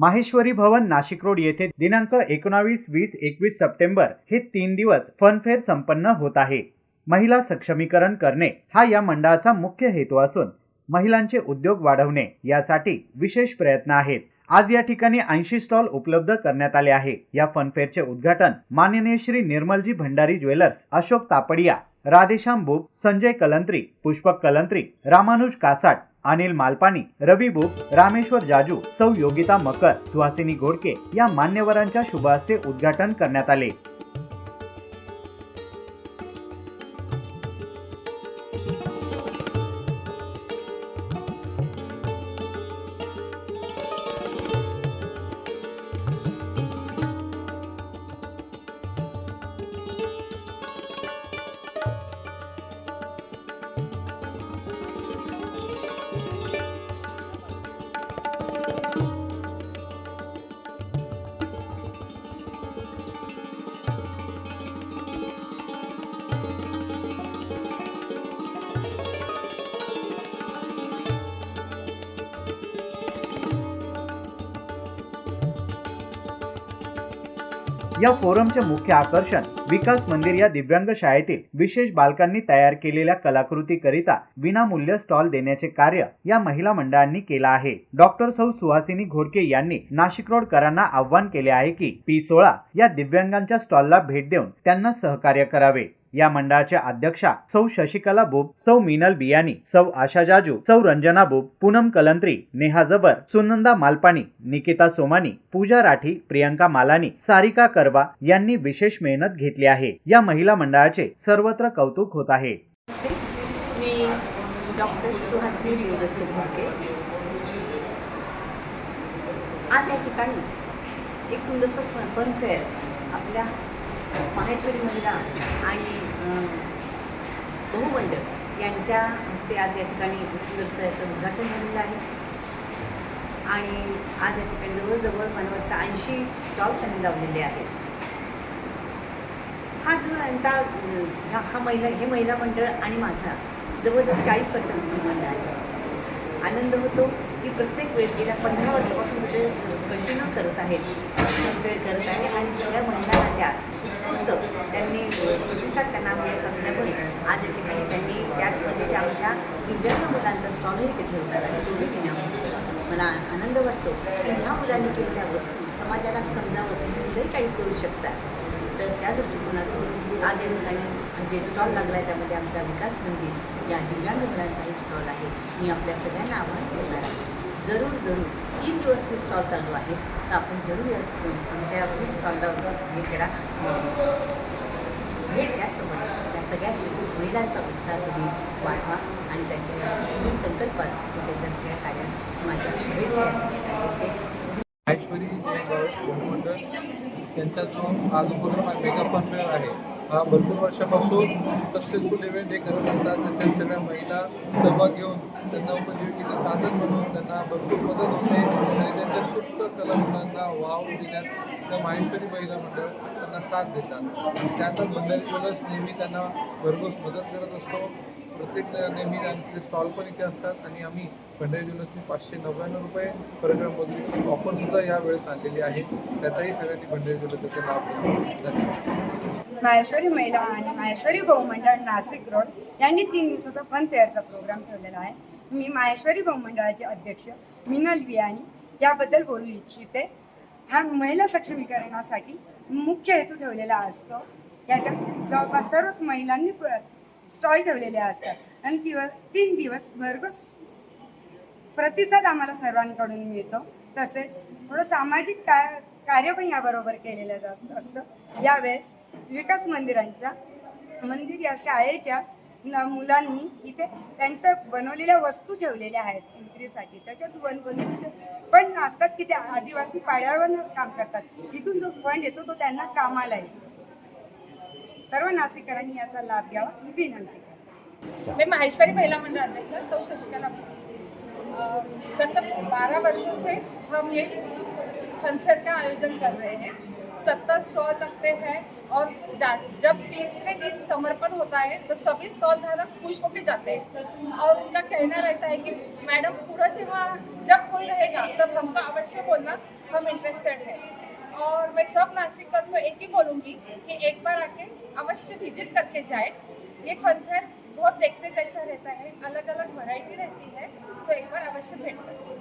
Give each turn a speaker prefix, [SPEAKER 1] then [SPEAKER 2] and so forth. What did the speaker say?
[SPEAKER 1] माहेश्वरी भवन Nashik road येथे दिनांक एकोणावीस वीस एकवीस सप्टेंबर हे तीन दिवस फनफेअर संपन्न होत आहे. महिला सक्षमीकरण करणे हा या मंडळाचा मुख्य हेतू असून महिलांचे उद्योग वाढवणे यासाठी विशेष प्रयत्न आहेत. आज या ठिकाणी ऐंशी स्टॉल उपलब्ध करण्यात आले आहे. या फनफेअरचे उद्घाटन माननीय श्री निर्मलजी भंडारी ज्वेलर्स अशोक तापडिया राधेश्याम बुब संजय कलंत्री पुष्पक कलंत्री रामानुज कासाट अनिल मालपानी रवी बुब रामेश्वर जाजू सौ योगिता मकर सुहासिनी गोडके या मान्यवरांच्या शुभ हस्ते उद्घाटन करण्यात आले. या फोरमचे मुख्य आकर्षण विकास मंदिर या दिव्यांग शाळेतील विशेष बालकांनी तयार केलेल्या कलाकृती करिता विनामूल्य स्टॉल देण्याचे कार्य या महिला मंडळांनी केलं आहे. डॉक्टर सौ सुहासिनी घोडके यांनी नाशिक रोडकरांना आव्हान केले आहे की पी सोळा या दिव्यांगांच्या स्टॉलला भेट देऊन त्यांना सहकार्य करावे. या मंडळाच्या अध्यक्षा सौ शशिकला बुब सौ मिनल बियानी सौ आशा जाजू सौ रंजना बुब पूनम कलंत्री नेहा जबर सुनंदा मालपानी निकिता सोमानी पूजा राठी प्रियंका मालानी सारिका करवा यांनी विशेष मेहनत घेतली आहे. या महिला मंडळाचे सर्वत्र कौतुक होत आहे.
[SPEAKER 2] मी डॉक्टर आज या ठिकाणी एक सुंदरसं फन फेअर आपल्या माहेश्वरी महिला आणि बहुमंडळ. यांच्या हस्ते आज या ठिकाणी सुंदरसं याचं उद्घाटन झालेलं आहे. आणि आज या ठिकाणी जवळजवळ मला वाटतं ऐंशी स्टॉल्स त्यांनी लावलेले आहेत. हा जो यांचा हा ह्या हा महिला हे महिला मंडळ आणि माझा जवळजवळ चाळीस वर्षांचा संबंध आहे. आनंद होतो की प्रत्येक वेळेस गेल्या पंधरा वर्षापासून ते कंटिन्यू करत आहेत. वेळ करत आहे आणि सगळ्या महिलांना त्या उत्स्फूर्त त्यांनी प्रतिसाद त्यांना मिळत असल्यामुळे आज या ठिकाणी त्यांनी त्यामध्ये म्हणजे त्या आमच्या दिव्यांग मुलांचा स्टॉलही ते ठेवतात आणि तो घेण्यामध्ये मला आनंद वाटतो की ह्या मुलांनी केलेल्या वस्तू समाजाला समजावं की काही करू शकतात. तर त्या दृष्टिकोनातून आज या ठिकाणी जे स्टॉल लागला आहे त्यामध्ये आमचा विकास मंदिर या दिव्यांग मुलांचाही स्टॉल आहे. मी आपल्या सगळ्यांना आवाहन करणार आहे. जरूर जरूर. तीन दिवस हे स्टॉल चालू आहे. तर आपण जरूर या स- आमच्या स्टॉलला हे करा. भेट त्याचप्रमाणे त्या सगळ्या शिव- महिलांचा उत्साह तुम्ही वाढवा आणि त्यांच्या संकल्प असतील त्यांच्या सगळ्या कार्यात माझ्या शुभेच्छा या सगळ्या देते
[SPEAKER 3] बहुमंडळ जो आज उपक्रम आहे मेगा फन फेअर आहे. हा भरपूर वर्षापासून सक्सेसफुल इव्हेंट हे करत असतात. त्याच्यात सगळ्या महिला सहभाग घेऊन त्यांना उपजीविकेचं साधन बनवून त्यांना भरपूर मदत होते. आणि त्यांच्या सुप्त कलामुलांना वाव देण्यात त्या माहेश्वरी महिला मंडळ त्यांना साथ देतात. त्यातच मंडळी ज्वेलर्स नेहमी त्यांना भरघोस मदत करत असतो. प्रत्येक नेहमी आमचे स्टॉल पण इथे असतात आणि आम्ही भंडारी ज्वेलर्सनी पाचशे नव्याण्णव रुपये परग्राम मधुरीची ऑफरसुद्धा या वेळेस आणलेली आहे. त्याचाही सगळ्यांनी भंडारी ज्वेलर्स लाभ धन्यवाद
[SPEAKER 4] माहेश्वरी महिला आणि माहेश्वरी बहुमंडळ नाशिक रोड यांनी तीन दिवसाचा फन फेअरचा प्रोग्राम ठेवलेला आहे. मी माहेश्वरी बहुमंडळाचे अध्यक्ष मिनल बियाणी याबद्दल बोलू इच्छिते. हा महिला सक्षमीकरणासाठी मुख्य हेतू ठेवलेला असतो. याच्यात जवळपास सर्वच महिलांनी स्टॉल ठेवलेले असतात. आणि दिवस तीन दिवस भरघोस प्रतिसाद आम्हाला सर्वांकडून मिळतो. तसेच थोडं सामाजिक का कार्य पण याबरोबर केलेलं जात असतं. यावेळेस विकास मंदिरांच्या मंदिर या शाळेच्या न- मुलांनी इथे त्यांच्या बनवलेल्या वस्तू ठेवलेल्या आहेत विक्रीसाठी. तसेच वनबंधूचे पण असतात की ते आदिवासी पाड्यावर काम करतात. इथून जो फंड येतो तो त्यांना कामाला येतो. सर्व नाशिकरांनी याचा लाभ घ्यावा ही विनंती. करते
[SPEAKER 5] माहेश्वरी महिला मंडळ अध्यक्ष सौ शशिकला अ, गत बारह वर्षों से हम ये फनफेयर का आयोजन कर रहे हैं. सत्तर स्टॉल लगते हैं और जा- जब तीसरे दिन समर्पण होता है तो सभी स्टॉल धारक खुश होकर जाते हैं। और उनका कहना रहता है कि मैडम पूरा जेव्हा जब कोई रहेगा तब हमको अवश्य बोलना हम इंटरेस्टेड हैं। और मैं सब नासिक को एक ही बोलूँगी कि एक बार आके अवश्य विजिट करके जाए। ये फन फेयर बहुत देखने कैसा रहता है अलग अलग वैरायटी रहती है तो एक बार अवश्य भेंट करें।